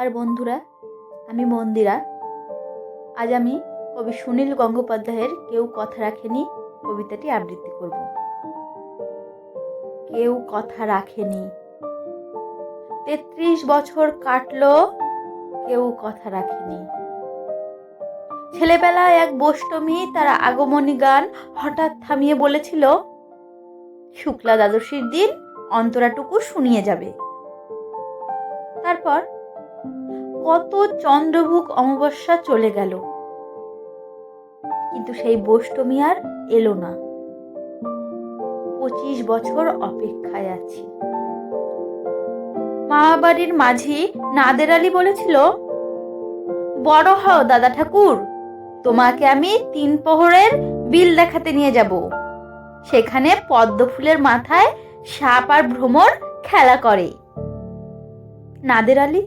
নমস্কার বন্ধুরা, আমি মন্দিরা। আজ আমি কবি সুনীল গঙ্গোপাধ্যায়ের কেউ কথা রাখেনি, কবিতাটি আবৃত্তি করব। কেউ কথা রাখেনি। তেত্রিশ বছর কাটল, কেউ কথা রাখেনি। ছেলেবেলায় এক বষ্টমী তার আগমনী গান হঠাৎ থামিয়ে বলেছিল, শুক্লা দ্বাদশীর দিন অন্তরাটুকু শুনিয়ে যাবে। তারপর কত চন্দ্রভুক অমাবস্যা চলে গেল। কিন্তু সেই বষ্টমী আর এলো না। পঁচিশ বছর অপেক্ষায় আছি। মা বাড়ির মাঝি নাদের আলী বলেছিল, বড় হও দাদা ঠাকুর, তোমাকে আমি তিন প্রহরের বিল দেখাতে নিয়ে যাব। সেখানে পদ্ম ফুলের মাথায় সাপ আর ভ্রমর খেলা করে। নাদের আলী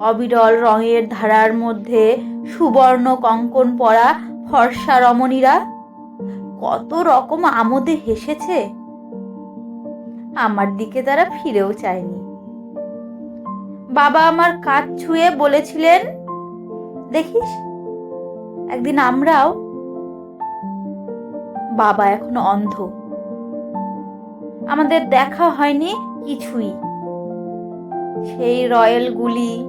অবিরল রঙের ধারার মধ্যে সুবর্ণ কঙ্কন পরা ফর্সা রমণীরা কত রকম আমোদে হেসেছে। আমার দিকে তারা ফিরেও চায়নি। বাবা আমার কাজ ছুঁয়ে বলেছিলেন, দেখিস, একদিন আমরাও বাবা এখন অন্ধ। আমাদের দেখা হয়নি কিছুই। সেই রয়্যাল গুলি